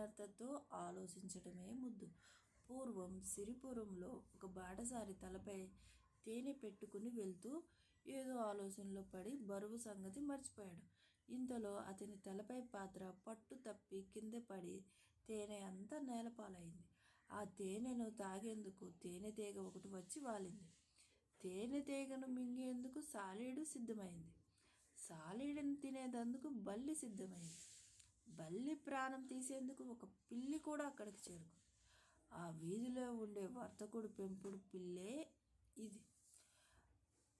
విఘ్నతతో ఆలోచించటమే ముద్దు. పూర్వం సిరిపురంలో ఒక బాటసారి తలపై తేనె పెట్టుకుని వెళ్తూ ఏదో ఆలోచనలో పడి బరువు సంగతి మర్చిపోయాడు. ఇంతలో అతని తలపై పాత్ర పట్టు తప్పి కింద పడి తేనె అంతా నేలపాలైంది ఆ తేనెను తాగేందుకు తేనె తీగ ఒకటి వచ్చి వాలింది. తేనె తీగను మింగేందుకు సాలీడు సిద్ధమైంది. సాలీడును తినేందుకు బల్లి సిద్ధమైంది. బల్లి ప్రాణం తీసేందుకు ఒక పిల్లి కూడా అక్కడికి చేరుకు ఆ వీధిలో ఉండే వర్తకుడు పెంపుడు పిల్లే ఇది.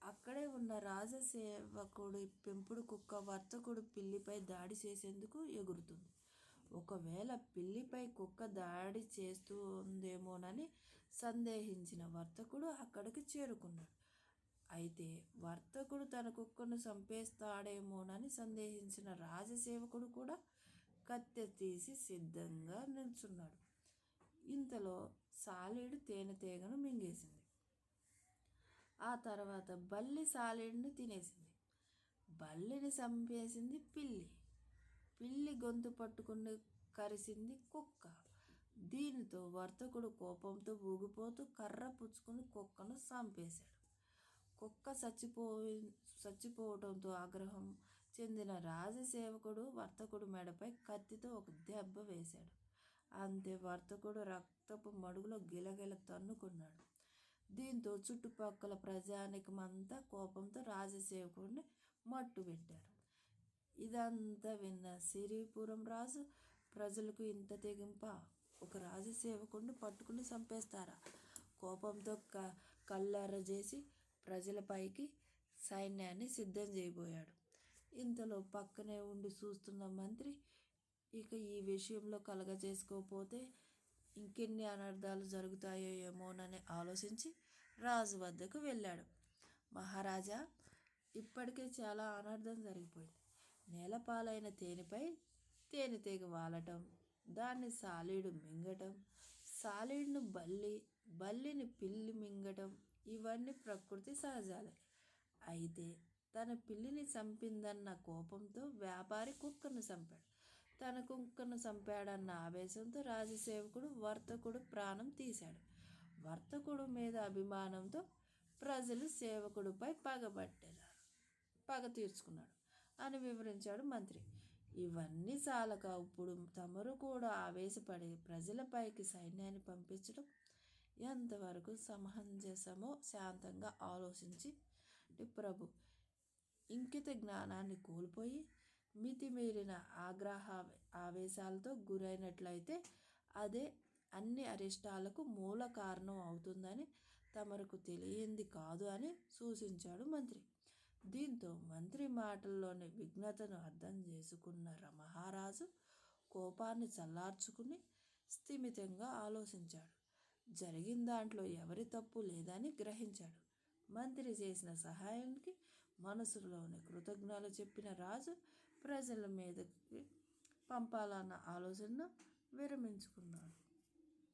అక్కడే ఉన్న రాజసేవకుడి పెంపుడు కుక్క వర్తకుడు పిల్లిపై దాడి చేసేందుకు ఎగురుతుంది ఒకవేళ పిల్లిపై కుక్క దాడి చేస్తుందేమోనని సందేహించిన వర్తకుడు అక్కడికి చేరుకున్నాడు. అయితే వర్తకుడు తన కుక్కను చంపేస్తాడేమోనని సందేహించిన రాజసేవకుడు కూడా కత్తె తీసి సిద్ధంగా నిల్చున్నాడు. ఇంతలో సాలీడు తేనెటీగను మింగేసింది. ఆ తర్వాత బల్లి సాలీడును తినేసింది. బల్లిని చంపేసింది పిల్లి. పిల్లి గొంతు పట్టుకుని కరిసింది కుక్క. దీనితో వర్తకుడు కోపంతో ఊగిపోతూ కర్ర పుచ్చుకుని కుక్కను చంపేశాడు. కుక్క చచ్చిపో చచ్చిపోవటంతో ఆగ్రహం చెందిన రాజసేవకుడు వర్తకుడు మెడపై కత్తితో ఒక దెబ్బ వేశాడు. అంతే వర్తకుడు రక్తపు మడుగులో గిలగిల తన్నుకున్నాడు. దీంతో చుట్టుపక్కల ప్రజానికమంతా కోపంతో రాజసేవకుడిని మట్టు పెట్టారు ఇదంతా విన్న సిరిపురం రాజు ప్రజలకు ఇంత తెగింప ఒక రాజసేవకుడిని పట్టుకుని చంపేస్తారా? కోపంతో క కళ్ళార చేసి ప్రజలపైకి సైన్యాన్ని సిద్ధం చేయబోయాడు. ఇంతలో పక్కనే ఉండి చూస్తున్న మంత్రి ఇక ఈ విషయంలో కలుగజేసుకోకపోతే ఇంకెన్ని అనర్థాలు జరుగుతాయో ఏమోనని ఆలోచించి రాజు వద్దకు వెళ్ళాడు. మహారాజా! ఇప్పటికే చాలా అనర్థం జరిగిపోయింది. నేలపాలైన తేనెపై తేనెటీగ వాలటం, దాన్ని సాలీడు మింగటం, సాలీడును బల్లి, బల్లిని పిల్లి మింగటం ఇవన్నీ ప్రకృతి సహజాలే. అయితే తన పిల్లిని చంపిందన్న కోపంతో వ్యాపారి కుక్కను చంపాడు. తన కుక్కను చంపాడన్న ఆవేశంతో రాజసేవకుడు వర్తకుడు ప్రాణం తీశాడు. వర్తకుడు మీద అభిమానంతో ప్రజలు సేవకుడిపై పగ తీర్చుకున్నాడు అని వివరించాడు మంత్రి. ఇవన్నీ చాలక ఇప్పుడు తమరు కూడా ఆవేశపడి ప్రజలపైకి సైన్యాన్ని పంపించడం ఎంతవరకు సమంజసమో శాంతంగా ఆలోచించి ప్రభు ఇంకిత జ్ఞానాన్ని కోల్పోయి మితిమీరిన ఆగ్రహ ఆవేశాలతో గురైనట్లయితే అదే అన్ని అరిష్టాలకు మూల కారణం అవుతుందని తమరకు తెలియంది కాదు అని సూచించాడు మంత్రి. దీంతో మంత్రి మాటల్లోని విఘ్నతను అర్థం చేసుకున్న మహారాజు కోపాన్ని చల్లార్చుకుని స్థిమితంగా ఆలోచించాడు. జరిగిన దాంట్లో ఎవరి తప్పు లేదని గ్రహించాడు. మంత్రి చేసిన సహాయానికి మనసులోనే కృతజ్ఞతలు చెప్పిన రాజు ప్రజల మీదకి పంపాలన్న ఆలోచనను విరమించుకున్నాడు.